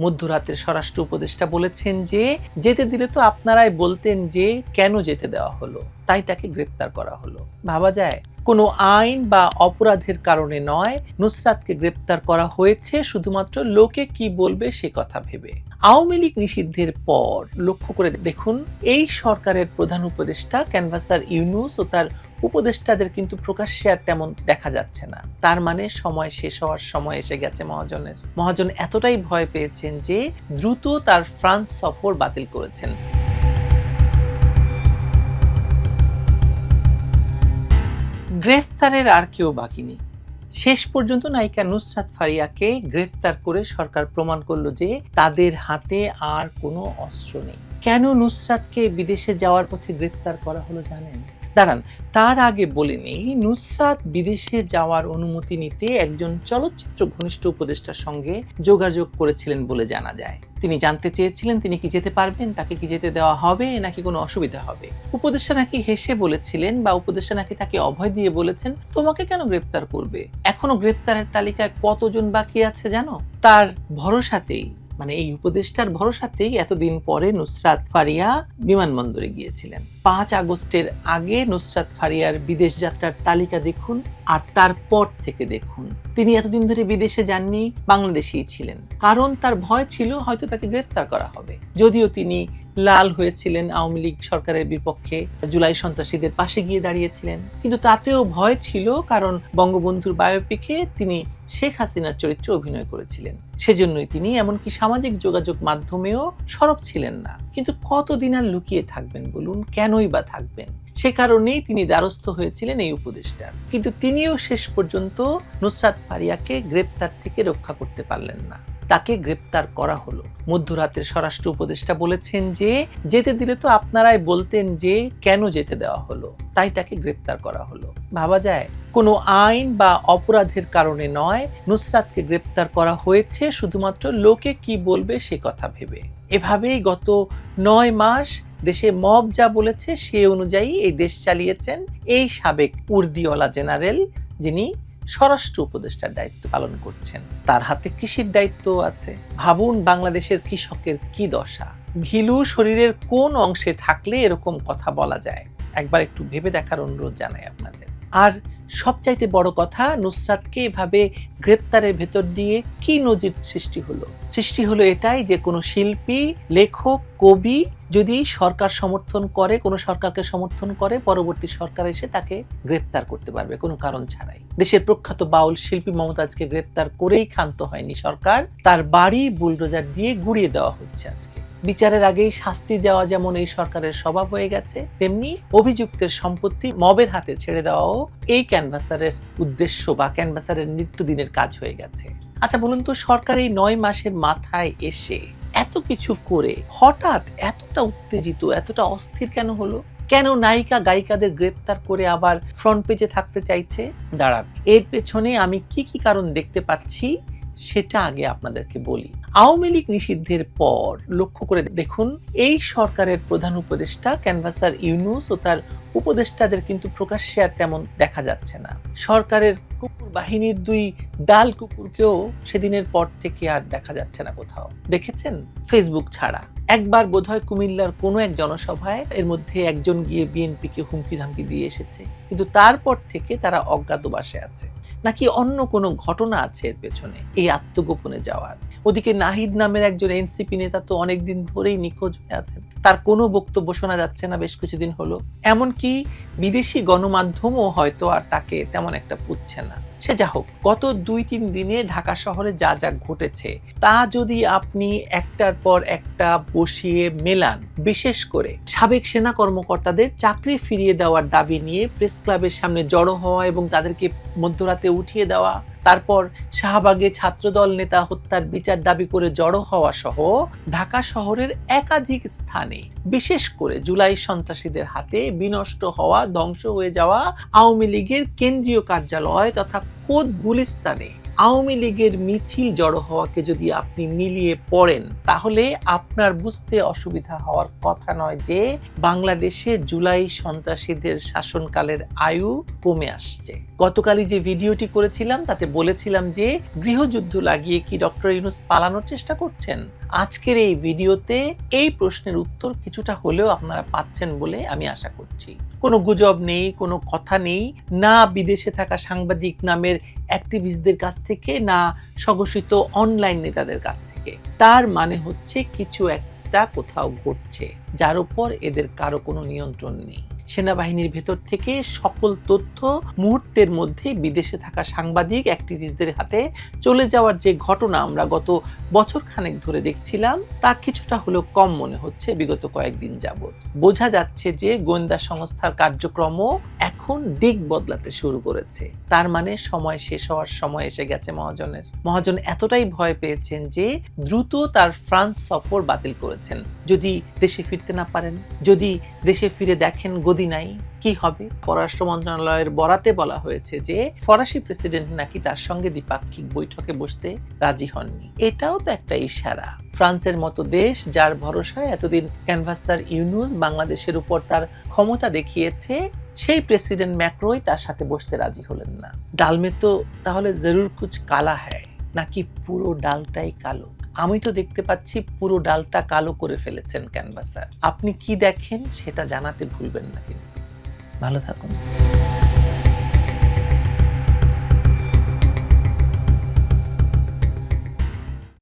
মধ্যরাতের স্বরাষ্ট্র উপদেষ্টা বলেছেন যে, যেতে দিলে তো আপনারাই বলতেন যে, কেন যেতে দেওয়া হলো? তাই তাকে গ্রেপ্তার করা হলো। ভাবা যায়, কোনো আইন বা অপরাধের কারণে নয়, নুসরাতকে গ্রেপ্তার করা হয়েছে, শুধুমাত্র লোকে কি বলবে সে কথা ভেবে। আওয়ামী লীগ নিষিদ্ধের পর, লক্ষ্য করে দেখুন, এই সরকারের প্রধান উপদেষ্টা, ক্যানভাসার ইউনুস ও তার উপদেষ্টাদের কিন্তু প্রকাশ্যে আর তেমন দেখা যাচ্ছে না। তার মানে সময় শেষ হওয়ার সময় এসে গেছে মহাজনের। মহাজন এতটাই ভয় পেয়েছেন যে দ্রুত তার ফ্রান্স সফর বাতিল করেছেন। গ্রেফতারের আর কেউ বাকি নেই। শেষ পর্যন্ত নায়িকা নুসরাত ফারিয়াকে গ্রেফতার করে সরকার প্রমাণ করল যে তাদের হাতে আর কোনো অস্ত্র নেই। কেন নুসরাতকে বিদেশে যাওয়ার পথে গ্রেফতার করা হলো জানেন? দাঁড়ান, তার আগে বলে নেই, নুসরাত বিদেশে যাওয়ার অনুমতি নিতে একজন চলচ্চিত্র ঘনিষ্ঠ উপদেষ্টার সঙ্গে যোগাযোগ করেছিলেন বলে জানা যায়। তিনি জানতে চেয়েছিলেন তিনি কি যেতে পারবেন, তাকে কি যেতে দেওয়া হবে, নাকি কোনো অসুবিধা হবে। উপদেষ্টা নাকি হেসে বলেছিলেন বা উপদেষ্টা নাকি তাকে অভয় দিয়ে বলেছেন, তোমাকে কেন গ্রেপ্তার করবে? এখনও গ্রেপ্তারের তালিকায় কতজন বাকি আছে জানো? তার ভরসাতেই মানে এই উপদেষ্টার ভরসাতেই এতদিন পরে নুসরাত ফারিয়া বিমানবন্দরে গিয়েছিলেন। পাঁচ আগস্টের আগে নুসরাত ফারিয়ার বিদেশ যাত্রার তালিকা দেখুন আর তারপর থেকে দেখুন। তিনি এতদিন ধরে বিদেশে যাননি, বাংলাদেশেই ছিলেন। কারণ তার ভয় ছিল হয়তো তাকে গ্রেপ্তার করা হবে। যদিও তিনি লাল হয়েছিলেন আওয়ামী লীগ সরকারের বিপক্ষে। জুলাই সন্ত্রাসীদের পাশে গিয়ে দাঁড়িয়েছিলেন। কিন্তু তাতেও ভয় ছিল কারণ বঙ্গবন্ধুর বায়োপিকে তিনি শেখ হাসিনার চরিত্রে অভিনয় করেছিলেন। সেজন্যই তিনি এমনকি সামাজিক যোগাযোগ মাধ্যমেও সরব ছিলেন না। কিন্তু কতদিন আর লুকিয়ে থাকবেন বলুন? কেনই বা থাকবেন? সে কারণেই তিনি দ্বারস্থ হয়েছিলেন এই উপদেষ্টার। কিন্তু তিনিও শেষ পর্যন্ত নুসরাত ফারিয়াকে গ্রেপ্তার থেকে রক্ষা করতে পারলেন না। তাকে গ্রেপ্তার করা হলো। মধ্যরাতের স্বরাষ্ট্র উপদেষ্টা বলেছেন যে, যেতে দিলে তো আপনারাই বলতেন যে, কেন যেতে দেওয়া হলো? তাই তাকে গ্রেপ্তার করা হলো। ভাবা যায়, কোনো আইন বা অপরাধের কারণে নয়, নুসরাতকে গ্রেপ্তার করা হয়েছে, শুধুমাত্র লোকে কি বলবে সে কথা ভেবে। এভাবেই গত নয় মাস দেশে মব যা বলেছে সে অনুযায়ী এই দেশ চালিয়েছেন এই সাবেক উর্দিওয়ালা জেনারেল, যিনি স্বরাষ্ট্র উপদেষ্টার দায়িত্ব পালন করছেন। তার হাতে কৃষির দায়িত্ব আছে। ভাবুন বাংলাদেশের কৃষকের কি দশা। ঘিলু শরীরের কোন অংশে থাকলে এরকম কথা বলা যায়? একবার একটু ভেবে দেখার অনুরোধ জানাই আপনাদের। আর সবচাইতে বড় কথা নুসরাতকে এভাবে গ্রেপ্তারের ভেতর দিয়ে কি নজির সৃষ্টি হলো? সৃষ্টি হলো এটাই যে কোনো শিল্পী, লেখক, কবি যদি সরকার সমর্থন করে, কোনো সরকারকে সমর্থন করে, পরবর্তী সরকার এসে তাকে গ্রেপ্তার করতে পারবে, কোনো কারণ ছাড়াই। দেশের প্রখ্যাত বাউল শিল্পী মমতাজকে গ্রেপ্তার করেই ক্ষান্ত হয়নি সরকার, তার বাড়ি বুলডোজার দিয়ে গুড়িয়ে দেওয়া হচ্ছে আজকে। বিচারের আগেই শাস্তি দেওয়া যেমন এই সরকারের স্বভাব হয়ে গেছে তেমনি অভিযুক্তের সম্পত্তি মবের হাতে ছেড়ে দেওয়াও এই ক্যানভাসারের উদ্দেশ্য বা ক্যানভাসারের নিত্যদিনের কাজ হয়ে গেছে। আচ্ছা বলুন তো সরকার এই নয় মাসের মাথায় এসে এত কিছু করে হঠাৎ এতটা উত্তেজিত এতটা অস্থির কেন হলো? কেন নায়িকা গায়িকাদের গ্রেপ্তার করে আবার ফ্রন্ট পেজে থাকতে চাইছে? দাঁড়ান। এর পেছনে আমি কি কি কারণ দেখতে পাচ্ছি? সেটা আগে আপনাদেরকে বলি। আওয়ামী লীগ নিষিদ্ধের পর লক্ষ্য করে দেখুন, এই সরকারের প্রধান উপদেষ্টা ক্যানভাসার ইউনুস ও তার উপদেষ্টাদের কিন্তু প্রকাশ্যে আর তেমন দেখা যাচ্ছে না। সরকারের কুকুর বাহিনীর দুই ডাল কুকুরকেও সেদিনের পর থেকে আর দেখা যাচ্ছে না কোথাও। দেখেছেন? ফেসবুক ছাড়া। একবার বোধহয় কুমিল্লার কোনো এক জনসভায় এর মধ্যে একজন গিয়ে বিএনপিকে হুমকি ধামকি দিয়ে এসেছে। কিন্তু তারপর থেকে তারা অজ্ঞাতবাসে আছে। নাকি অন্য কোনো ঘটনা আছে এর পেছনে? এই আত্মগোপনে যাওয়ার। ওদিকে নাহিদ নামের একজন এনসিপি নেতা তো অনেকদিন ধরেই নিখোঁজ হয়ে আছেন। তার কোনো বক্তব্য শোনা যাচ্ছে না বেশ কিছুদিন হলো। এমনকি বিদেশি গণমাধ্যমও হয়তো আর তাকে তেমন একটা পুচ্ছে না। সে যা হোক, গত দুই তিন দিনে ঢাকা শহরে যা যা ঘটেছে, তা যদি আপনি একটার পর একটা বসিয়ে মেলান, বিশেষ করে সাবেক সেনা কর্মকর্তাদের চাকরি ফিরিয়ে দেওয়ার দাবি নিয়ে প্রেস ক্লাবের সামনে জড়ো হওয়া এবং তাদেরকে মধ্যরাতে উঠিয়ে দেওয়া তারপর শাহবাগে ছাত্রদল নেতা হত্যার বিচার দাবি করে জড়ো হওয়া সহ ঢাকা শহরের একাধিক স্থানে। বিশেষ করে জুলাই সন্ত্রাসীদের হাতে বিনষ্ট হওয়া, ধ্বংস হয়ে যাওয়া আওয়ামী লীগের কেন্দ্রীয় কার্যালয় তথা কোদ গুলিস্তানে আওয়ামী লীগের মিছিল জড়ো হওয়াকে যদি আপনি মিলিয়ে পড়েন, তাহলে আপনার বুঝতে অসুবিধা হওয়ার কথা নয় যে বাংলাদেশে জুলাই সন্ত্রাসীদের শাসনকালের আয়ু কমে আসছে। গতকালই যে ভিডিওটি করেছিলাম, তাতে বলেছিলাম যে গৃহযুদ্ধ লাগিয়ে কি ডক্টর ইউনুস পালানোর চেষ্টা করছেন? আজকের এই ভিডিওতে এই প্রশ্নের উত্তর কিছুটা হলেও আপনারা পাচ্ছেন বলে আমি আশা করছি। কোনো গুজব নেই, কোনো কথা নেই, না বিদেশে থাকা সাংবাদিক নামের অ্যাক্টিভিস্টদের কাছ থেকে, না স্বঘোষিত অনলাইন নেতাদের কাছ থেকে। তার মানে হচ্ছে কিছু একটা কোথাও ঘটছে, যার উপর এদের কারও কোনো নিয়ন্ত্রণ নেই। সেনাবাহিনীর ভেতর থেকে সকল তথ্য মুহূর্তের মধ্যে বিদেশে থাকা সাংবাদিক অ্যাক্টিভিস্টদের হাতে চলে যাওয়ার যে ঘটনা আমরা গত বছর খানেক ধরে দেখছিলাম, তা কিছুটা হলেও কম মনে হচ্ছে বিগত কয়েকদিন যাবৎ। বোঝা যাচ্ছে যে গোয়েন্দা সংস্থার কার্যক্রমও এখন দিক বদলাতে শুরু করেছে। তার মানে সময় শেষ হওয়ার সময় এসে গেছে মহাজনের। মহাজন এতটাই ভয় পেয়েছেন যে দ্রুত তার ফ্রান্স সফর বাতিল করেছেন। যদি দেশে ফিরতে না পারেন, যদি দেশে ফিরে দেখেন গদি নাই কি হবে? পররাষ্ট্র মন্ত্রণালয়ের বরাতে বলা হয়েছে যে, ফরাসি প্রেসিডেন্ট নাকি তার সঙ্গে দ্বিপাক্ষিক বৈঠকে বসতে রাজি হননি। এটাও তো একটা ইশারা। ফ্রান্সের মতো দেশ যার ভরসায় এতদিন ক্যানভাসার ইউনুস বাংলাদেশের উপর তার ক্ষমতা দেখিয়েছে, সেই প্রেসিডেন্ট ম্যাক্রোই তার সাথে বসতে রাজি হলেন না। ডালমে তো তাহলে জরুর কুচ কালা হ্যায়, নাকি পুরো ডালটাই কালো? আমি তো দেখতে পাচ্ছি পুরো ডালটা কালো করে ফেলেছেন ক্যানভাসার। আপনি কি দেখেন সেটা জানাতে ভুলবেন না কিন্তু। ভালো থাকুন।